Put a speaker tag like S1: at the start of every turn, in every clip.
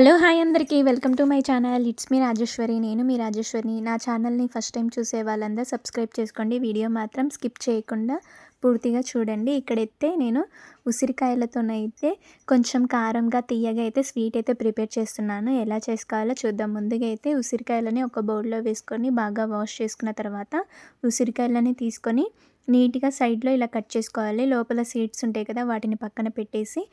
S1: Hello hi అందరికీ welcome to my channel. It's me Rajeshwari నేను మీ రాజేశ్వరి నా ఛానల్ని ఫస్ట్ టైం చూసే వాళ్ళందరూ సబ్స్క్రైబ్ చేసుకోండి. వీడియో మాత్రం స్కిప్ చేయకుండా పూర్తిగా చూడండి. ఇక్కడైతే నేను ఉసిరికాయలతోనైతే కొంచెం కారంగా తీయగా అయితే స్వీట్ అయితే ప్రిపేర్ చేస్తున్నాను. ఎలా చేసుకోవాలో చూద్దాం. ముందుగా అయితే ఉసిరికాయలని ఒక బౌల్లో వేసుకొని బాగా వాష్ చేసుకున్న తర్వాత ఉసిరికాయలని తీసుకొని నీట్గా సైడ్లో ఇలా కట్ చేసుకోవాలి. లోపల సీడ్స్ ఉంటాయి కదా వాటిని పక్కన పెట్టేసి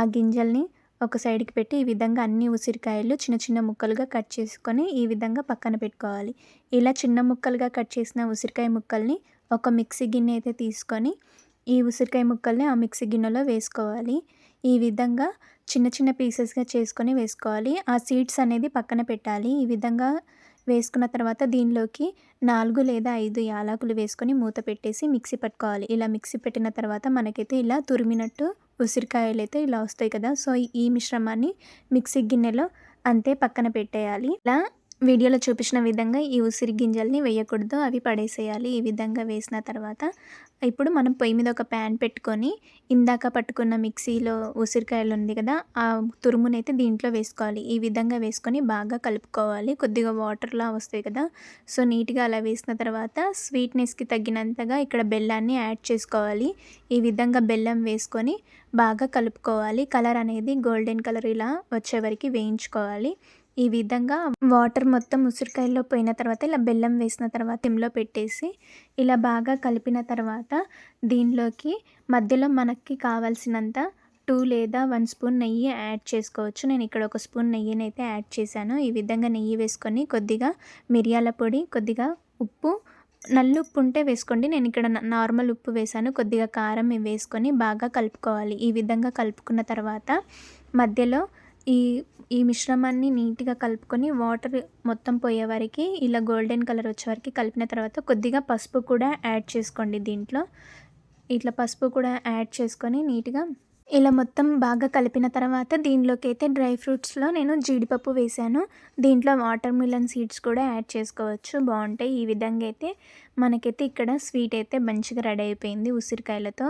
S1: ఆ గింజల్ని ఒక సైడ్కి పెట్టి ఈ విధంగా అన్ని ఉసిరికాయలు చిన్న చిన్న ముక్కలుగా కట్ చేసుకొని ఈ విధంగా పక్కన పెట్టుకోవాలి. ఇలా చిన్న ముక్కలుగా కట్ చేసిన ఉసిరికాయ ముక్కల్ని ఒక మిక్సీ గిన్నె అయితే తీసుకొని ఈ ఉసిరికాయ ముక్కల్ని ఆ మిక్సీ గిన్నెలో వేసుకోవాలి. ఈ విధంగా చిన్న చిన్న పీసెస్గా చేసుకొని వేసుకోవాలి. ఆ సీడ్స్ అనేది పక్కన పెట్టాలి. ఈ విధంగా వేసుకున్న తర్వాత దీనిలోకి నాలుగు లేదా ఐదు యాలకులు వేసుకొని మూత పెట్టేసి మిక్సీ పట్టుకోవాలి. ఇలా మిక్సీ పెట్టిన తర్వాత మనకైతే ఇలా తురిమినట్టు ఉసిరికాయలు అయితే ఇలా వస్తాయి కదా సో ఈ మిశ్రమాన్ని మిక్సీ గిన్నెలో అంతే పక్కన పెట్టేయాలి. ఇలా వీడియోలో చూపించిన విధంగా ఈ ఉసిరి గింజల్ని వేయకూడదు. అవి పడేసేయాలి. ఈ విధంగా వేసిన తర్వాత ఇప్పుడు మనం పొయ్యి మీద ఒక ప్యాన్ పెట్టుకొని ఇందాక పట్టుకున్న మిక్సీలో ఉసిరికాయలు ఉంది కదా ఆ తురుమునైతే దీంట్లో వేసుకోవాలి. ఈ విధంగా వేసుకొని బాగా కలుపుకోవాలి. కొద్దిగా వాటర్లా వస్తాయి కదా సో నీట్గా అలా వేసిన తర్వాత స్వీట్నెస్కి తగ్గినంతగా ఇక్కడ బెల్లాన్ని యాడ్ చేసుకోవాలి. ఈ విధంగా బెల్లం వేసుకొని బాగా కలుపుకోవాలి. కలర్ అనేది గోల్డెన్ కలర్ ఇలా వచ్చే వరకు వేయించుకోవాలి. ఈ విధంగా వాటర్ మొత్తం ఉసిరికాయల్లో పోయిన తర్వాత ఇలా బెల్లం వేసిన తర్వాత తిమ్లో పెట్టేసి ఇలా బాగా కలిపిన తర్వాత దీనిలోకి మధ్యలో మనకి కావాల్సినంత టూ లేదా వన్ స్పూన్ నెయ్యి యాడ్ చేసుకోవచ్చు. నేను ఇక్కడ ఒక స్పూన్ నెయ్యిని అయితే యాడ్ చేశాను. ఈ విధంగా నెయ్యి వేసుకొని కొద్దిగా మిరియాల పొడి కొద్దిగా ఉప్పు నల్లు ఉప్పు ఉంటే వేసుకోండి. నేను ఇక్కడ నార్మల్ ఉప్పు వేసాను కొద్దిగా కారం వేసుకొని బాగా కలుపుకోవాలి. ఈ విధంగా కలుపుకున్న తర్వాత మధ్యలో ఈ ఈ మిశ్రమాన్ని నీట్గా కలుపుకొని వాటర్ మొత్తం పోయే వరకు ఇలా గోల్డెన్ కలర్ వచ్చే వరకు కలిపిన తర్వాత కొద్దిగా పసుపు కూడా యాడ్ చేసుకోండి దీంట్లో. ఇట్లా పసుపు కూడా యాడ్ చేసుకొని నీట్గా ఇలా మొత్తం బాగా కలిపిన తర్వాత దీనిలోకి అయితే డ్రై ఫ్రూట్స్లో నేను జీడిపప్పు వేసాను. దీంట్లో వాటర్ మిలన్ సీడ్స్ కూడా యాడ్ చేసుకోవచ్చు. బాగుంటాయి. ఈ విధంగా అయితే మనకైతే ఇక్కడ స్వీట్ అయితే మంచిగా రెడీ అయిపోయింది ఉసిరికాయలతో.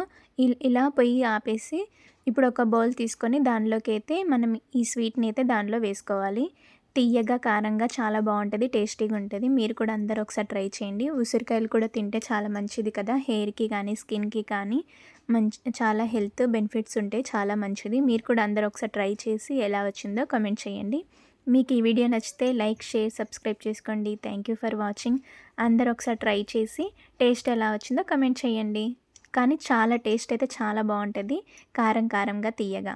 S1: ఇలా పొయ్యి ఆపేసి ఇప్పుడు ఒక బౌల్ తీసుకొని దానిలోకి అయితే మనం ఈ స్వీట్ని అయితే దానిలో వేసుకోవాలి. తీయగా కారంగా చాలా బాగుంటుంది టేస్టీగా ఉంటుంది. మీరు కూడా అందరూ ఒకసారి ట్రై చేయండి. ఉసిరికాయలు కూడా తింటే చాలా మంచిది కదా. హెయిర్కి కానీ స్కిన్కి కానీ మంచి చాలా హెల్త్ బెనిఫిట్స్ ఉంటాయి చాలా మంచిది. మీరు కూడా అందరూ ఒకసారి ట్రై చేసి ఎలా వచ్చిందో కమెంట్ చేయండి. మీకు ఈ వీడియో నచ్చితే లైక్ షేర్ సబ్స్క్రైబ్ చేసుకోండి. Thank you for watching. అందరూ ఒకసారి ట్రై చేసి టేస్ట్ ఎలా వచ్చిందో కమెంట్ చేయండి. కానీ చాలా టేస్ట్ అయితే చాలా బాగుంటుంది. కారం కారంగా తీయగా.